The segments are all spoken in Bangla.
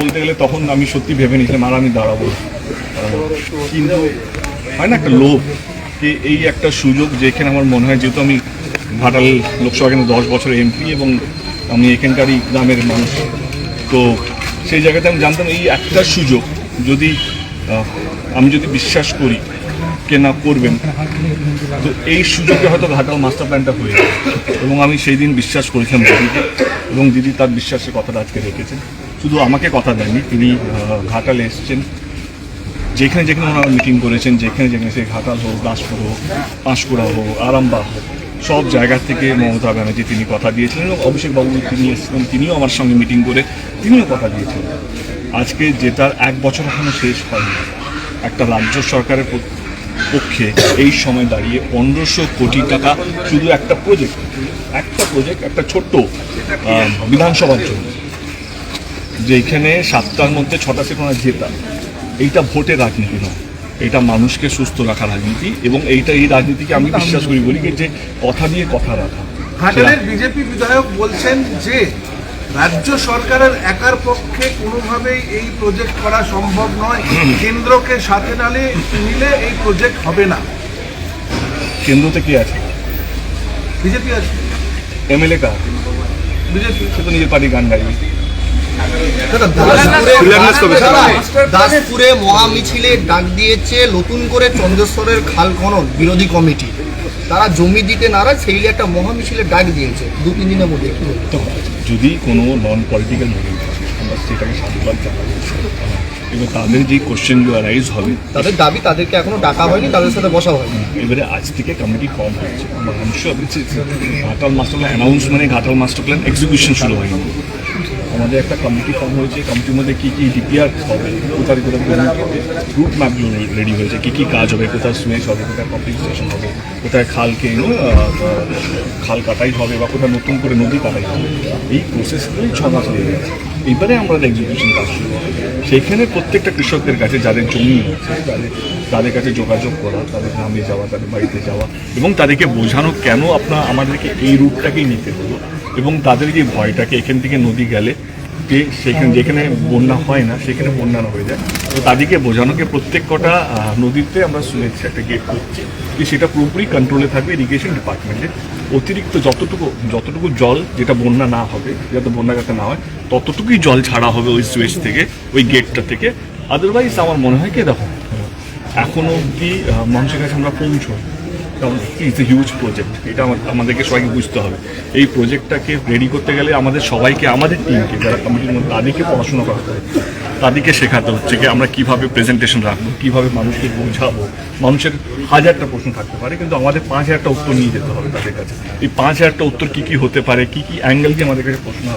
বলতে গেলে তখন আমি সত্যি ভেবে নিয়েছিলাম, আর আমি দাঁড়াবো কিন্তু হয় না একটা লোভ যে এই একটা সুযোগ যেখানে আমার মনে হয় যেহেতু আমি ঘাটাল লোকসভা কেন্দ্রে দশ বছর এমপি এবং আমি এখানকারই গ্রামের মানুষ, তো সেই জায়গাতে আমি জানতাম এই একটা সুযোগ যদি আমি যদি বিশ্বাস করি কে না করবেন, তো এই সুযোগে হয়তো ঘাটাল মাস্টার প্ল্যানটা হয়ে এবং আমি সেই দিন বিশ্বাস করেছিলাম দিদিকে, এবং দিদি তার বিশ্বাসের কথাটা আজকে রেখেছেন। শুধু আমাকে কথা দেননি, তিনি ঘাটালে এসেছেন। যেখানে যেখানে ওনারা মিটিং করেছেন, যেখানে যেখানে সে ঘাটাল হোক, দাসপুর হোক, পাঁশকুড়া হোক, আরামবাগ হোক, সব জায়গা থেকে মমতা ব্যানার্জি তিনি কথা দিয়েছিলেন এবং অভিষেক বাবু তিনি এসেছিলেন, তিনিও আমার সঙ্গে মিটিং করে তিনিও কথা দিয়েছিলেন। আজকে যেটার এক বছর এখনও শেষ হয়নি, একটা রাজ্য সরকারের পক্ষে এই সময় দাঁড়িয়ে পনেরোশো কোটি টাকা শুধু একটা প্রজেক্ট একটা প্রজেক্ট একটা ছোট্ট বিধানসভার জন্য। যেখানে সাতটার মধ্যে ছটা সিট ওনার জেতা। এইটা ভোটের রাজনীতি নয়। এটা মানুষকে সুস্থ রাখা রাজনীতি এবং এইটা এই রাজনীতিকে আমি বিশ্বাস করি বলি যে কথা দিয়ে কথা রাখা। ঘাটালের বিজেপি বিধায়ক বলছেন যে রাজ্য সরকারের একার পক্ষে কোনোভাবেই এই প্রজেক্ট করা সম্ভব নয়। কেন্দ্রকে সাথে নালে নিলে এই প্রজেক্ট হবে না। কেন্দ্রতে কি আছে? বিজেপি আছে। এমএলএ কা বিজেপি। সে তো নিজের পার্টি গান গাইবে। দাসপুরে মহা মিছিলে ডাক দিয়েছে নতুন করে চন্দ্রেশ্বরের খাল খনন বিরোধী কমিটি। তারা জমি দিতে নারাজ সেই একটা মহা মিছিলের ডাক দিয়েছে দু তিন দিনের মধ্যে। যদি কোনো নন পলিটিক্যাল থাকে আমরা সেটাকে সাধুবাদ জানাব। এবার তাদের যে কোশ্চেনগুলো রাইজ হবে তাদের দাবি তাদেরকে এখনও ডাকা হয়নি তাদের সাথে বসা হয়নি। এবারে আজ থেকে কমিটি ফর্ম হয়েছে আমরা ঘাটাল মাস্টার প্ল্যান অ্যানাউন্স মানে ঘাটাল মাস্টার প্ল্যান এক্সিকিউশন শুরু হয়নি। আমাদের একটা কমিটি ফর্ম হয়েছে কমিটির মধ্যে কী কী ডিপিআর হবে কোথায় কোথায় রুট ম্যাপগুলো রেডি হয়েছে, কী কী কাজ হবে কোথায় সুয়েজ হবে কোথায় পাম্পিং স্টেশন হবে, কোথায় খালকে খাল কাটাই হবে বা কোথায় নতুন করে নদী কাটাই হবে, এই প্রসেসগুলোই ছ মাস লেগে গেছে। এবারে আমরা এক্সিকিউশন কাজ শুরু হবে, সেইখানে প্রত্যেকটা কৃষকদের কাছে যাদের জমি তাদের তাদের কাছে যোগাযোগ করা, তাদের গ্রামে যাওয়া, তাদের বাড়িতে যাওয়া এবং তাদেরকে বোঝানো কেন আপনার আমাদেরকে এই রুটটাকেই নিতে হলো এবং তাদের যে ভয়টাকে এখান থেকে নদী গেলে যে সেখানে যেখানে বন্যা হয় না সেখানে বন্যা না হয়ে যায়। তো তাদেরকে বোঝানোকে প্রত্যেক কটা নদীতে আমরা শুনেছি একটা গেট করছি যে সেটা পুরোপুরি কন্ট্রোলে থাকবে ইরিগেশন ডিপার্টমেন্টে অতিরিক্ত যতটুকু যতটুকু জল যেটা বন্যা না হবে যাতে বন্যা যাতে না হয় ততটুকুই জল ছাড়া হবে ওই সুয়েজ থেকে ওই গেটটা থেকে। আদারওয়াইজ আমার মনে হয় কি দেখো এখনও অবধি মানুষের কাছে আমরা পৌঁছই কারণ ইটস এ হিউজ প্রজেক্ট এটা আমাদেরকে সবাইকে বুঝতে হবে। এই প্রজেক্টটাকে রেডি করতে গেলে আমাদের সবাইকে, আমাদের টিমকে যারা কমিটির মধ্যে, তাদেরকে পড়াশোনা করাতে হবে। তাদেরকে শেখাতে হচ্ছে কি আমরা কীভাবে প্রেজেন্টেশন রাখব, কীভাবে মানুষকে বোঝাবো। মানুষের হাজারটা প্রশ্ন থাকতে পারে, কিন্তু আমাদের পাঁচ হাজারটা উত্তর নিয়ে যেতে হবে তাদের কাছে। এই পাঁচ হাজারটা উত্তর কি কি হতে পারে, কি কি অ্যাঙ্গেল দিয়ে আমাদের কাছে প্রশ্ন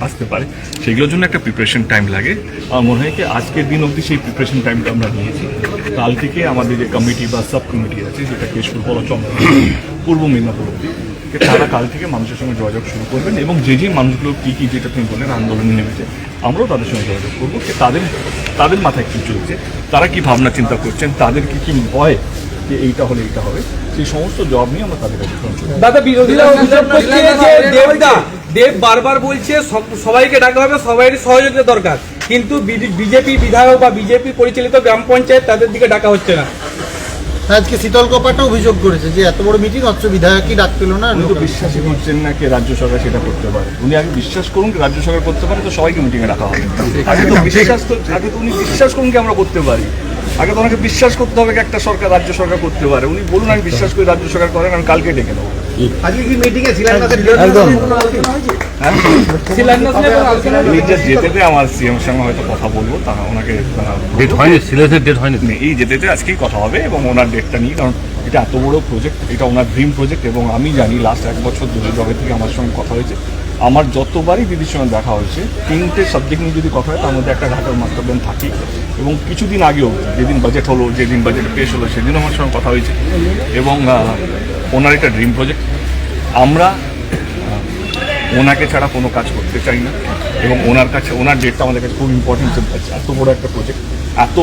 আসতে- পারে, সেগুলোর জন্য একটা প্রিপারেশন টাইম লাগে। আমার মনে হয় কি আজকের দিন অবধি সেই প্রিপারেশন টাইমটা আমরা নিয়েছি। কাল থেকে আমাদের যে কমিটি বা সাব কমিটি আছে, যেটা কেশপুর বলচন্দ্র পূর্ব মেদিনীপুর যে তারা কাল থেকে মানুষের সঙ্গে যোগাযোগ শুরু করবেন এবং যে যে মানুষগুলো কী কী যেটা তুমি বললেন আন্দোলনে নেমেছে আমরাও তাদের সঙ্গে যোগাযোগ করব। যে তাদের তাদের মাথায় কী চলছে তারা কি ভাবনা চিন্তা করছেন তাদের কি কী ভয় যে এইটা হলে এইটা হবে সেই সমস্ত জব নিয়ে আমরা তাদের কাছে দাদা বিরোধীরা অভিযোগ করছে যে দেবদা দেব বারবার বলছে সব- সবাইকে ডাকা হবে সবাইয়ের সহযোগিতা দরকার। কিন্তু বিজেপি বিধায়ক বা বিজেপি পরিচালিত গ্রাম পঞ্চায়েত তাদের দিকে ডাকা হচ্ছে না। আজকে শীতল কপাটা অভিযোগ করেছে যে এত বড় মিটিং অথচ বিধায়কই ডাক পেল না উনি তো বিশ্বাসই করছেন না কে রাজ্য সরকার সেটা করতে পারে। উনি আগে বিশ্বাস করুন কি রাজ্য সরকার করতে পারে তো সবাইকে মিটিংয়ে রাখা হবে। আগে তো বিশ্বাস তো আগে তো উনি বিশ্বাস করুন কি আমরা করতে পারি। আগে তো ওনাকে বিশ্বাস করতে হবে একটা সরকার রাজ্য সরকার করতে পারে। উনি বলুন আমি বিশ্বাস করি রাজ্য সরকার করেন আমি কালকে ডেকে নেব। আজকে কি মিটিং এ ছিলেন একদম। হ্যাঁ? আমার সিএম সঙ্গে হয়তো কথা বলব তা ওনাকে ডেট হয়নি ডেট হয়নি। এই আজকেই কথা হবে এবং ওনার ডেটটা নিয়ে কারণ এটা এত বড় প্রজেক্ট এটা ওনার ড্রিম প্রজেক্ট এবং আমি জানি লাস্ট এক বছর ধরে জবে থেকে আমার সঙ্গে কথা হয়েছে। আমার যতবারই দিদির সঙ্গে দেখা হয়েছে তিনটে সাবজেক্ট নিয়ে যদি কথা হয় তার মধ্যে একটা ঘাটার মাস্টার প্ল্যান থাকি। এবং কিছুদিন আগেও যেদিন বাজেট হলো যেদিন বাজেট পেশ হলো সেদিনও আমার সঙ্গে কথা হয়েছে। এবং ওনার একটা ড্রিম প্রজেক্ট আমরা ওনাকে ছাড়া কোনো কাজ করতে চাই না এবং ওনার কাছে ওনার ডেটটা আমাদের কাছে খুব ইম্পর্টেন্ট এত বড় একটা প্রজেক্ট এত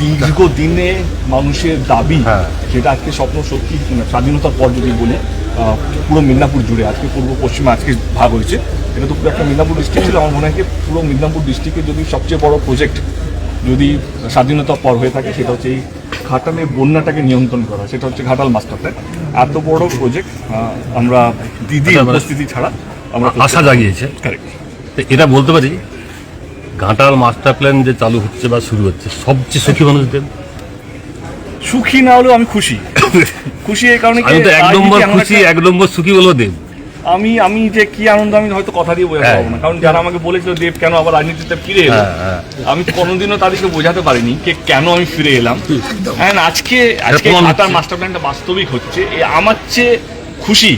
দীর্ঘ দিনে মানুষের দাবি হ্যাঁ। যেটা আজকে স্বপ্ন সত্যি মানে স্বাধীনতার পর যদি বলি পুরো মিদনাপুর জুড়ে আজকে পূর্ব পশ্চিমে আজকে ভাগ হয়েছে। এটা তো পুরো একটা মিদনাপুর ডিস্ট্রিক্ট ছিল আমার মনে হয় পুরো মিদনাপুর ডিস্ট্রিক্টে যদি সবচেয়ে বড় প্রজেক্ট যদি স্বাধীনতার পর হয়ে থাকে সেটা হচ্ছে এই ঘাটালের বন্যাটাকে নিয়ন্ত্রণ করা সেটা হচ্ছে ঘাটাল মাস্টার প্ল্যান এত বড় প্রজেক্ট আমরা দিদি আচ্ছা, মানে- উপস্থিতি ছাড়া আমরা আশা জাগিয়েছে? কারেক্ট এটা বলতে পারি ঘাটাল মাস্টার প্ল্যান যে চালু হচ্ছে বা শুরু হচ্ছে সবচেয়ে সুখী মানুষদের? সুখী না হলেও আমি খুশি। খুশি এই কারণে কি আমি তো এক নম্বর খুশি এক নম্বর সুখী বলব দেব। আমি আমি যে কি আনন্দ আমি হয়তো কথা দিয়ে বোঝাতে হ্যাঁ। পারব না। কারণ যারা আমাকে বলেছিল দেব কেন আবার রাজনীতিতে ফিরে এলো? হ্যাঁ, হ্যাঁ। আমি কোনোদিনও তাদেরকে বোঝাতে পারিনি কে কেন আমি ফিরে এলাম। And আজকে আজকে হচ্ছে। মাস্টার প্ল্যানটা বাস্তবিক হচ্ছে। আমার চেয়ে খুশি।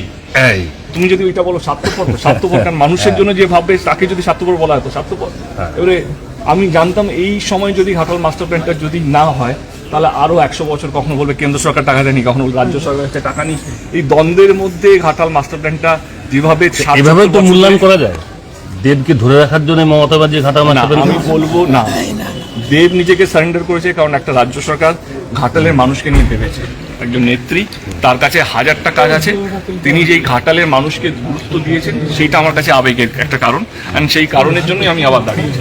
তুমি যদি ওইটা বলো স্বার্থপর স্বার্থপর। কারণ মানুষের জন্য যে ভাববে তাকে যদি স্বার্থপর বলা হতো স্বার্থপর। হ্যাঁ। এবারে আমি জানতাম এই সময় যদি ঘাটাল মাস্টার প্ল্যানটা যদি না হয় তাহলে আরও একশো বছর কখনো বলবে কেন্দ্র সরকার টাকা দেয়নি কখনো রাজ্য সরকার টাকা নেই এই দ্বন্দ্বের মধ্যে ঘাটাল মাস্টার প্ল্যানটা যেভাবে এভাবে তো মূল্যায়ন করা যায়। দেবকে ধরে রাখার জন্য মমতা ব্যানার্জি ঘাটাল না আমি বলব না। দেব নিজেকে সারেন্ডার করেছে কারণ একটা রাজ্য সরকার ঘাটালের মানুষকে নিয়ে ভেবেছে। একজন নেত্রী তার কাছে হাজারটা কাজ আছে। তিনি যেই ঘাটালের মানুষকে গুরুত্ব দিয়েছেন সেটা আমার কাছে আবেগের একটা কারণ। অ্যান্ড সেই কারণের জন্যই আমি আবার দাঁড়িয়েছি।